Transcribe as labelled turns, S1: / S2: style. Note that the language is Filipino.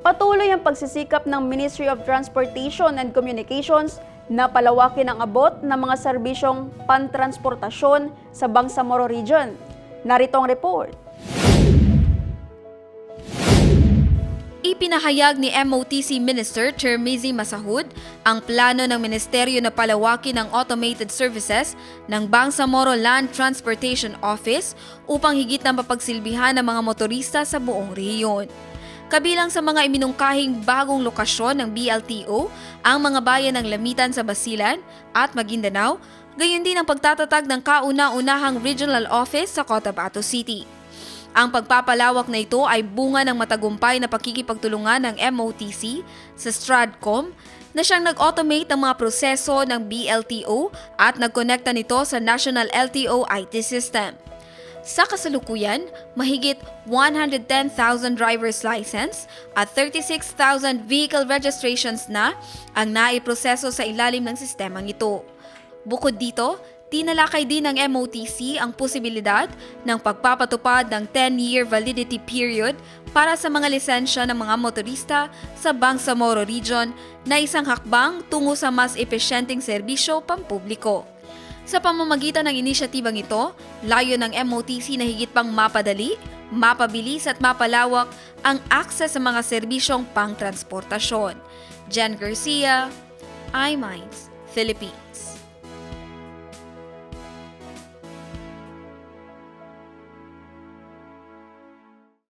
S1: Patuloy ang pagsisikap ng Ministry of Transportation and Communications na palawakin ang abot ng mga serbisyong pantransportasyon sa Bangsamoro Region. Narito ang report.
S2: Ipinahayag ni MOTC Minister Termizi Masahud ang plano ng ministeryo na palawakin ang automated services ng Bangsamoro Land Transportation Office upang higit na mapagsilbihan ng mga motorista sa buong rehiyon. Kabilang sa mga iminungkahing bagong lokasyon ng BLTO ang mga bayan ng Lamitan sa Basilan at Maguindanao, gayon din ang pagtatatag ng kauna-unahang regional office sa Cotabato City. Ang pagpapalawak na ito ay bunga ng matagumpay na pakikipagtulungan ng MOTC sa Stradcom na siyang nag-automate ng mga proseso ng BLTO at nagkonekta nito sa National LTO IT system. Sa kasalukuyan, mahigit 110,000 driver's license at 36,000 vehicle registrations na ang naiproseso sa ilalim ng sistemang ito. Bukod dito, tinalakay din ng MOTC ang posibilidad ng pagpapatupad ng 10-year validity period para sa mga lisensya ng mga motorista sa Bangsamoro Region na isang hakbang tungo sa mas epesyenteng serbisyo pampubliko. Sa pamamagitan ng inisyatibang ito, layo ng MOTC na higit pang mapadali, mapabilis at mapalawak ang akses sa mga serbisyong pangtransportasyon. Jen Garcia, iMinds, Philippines.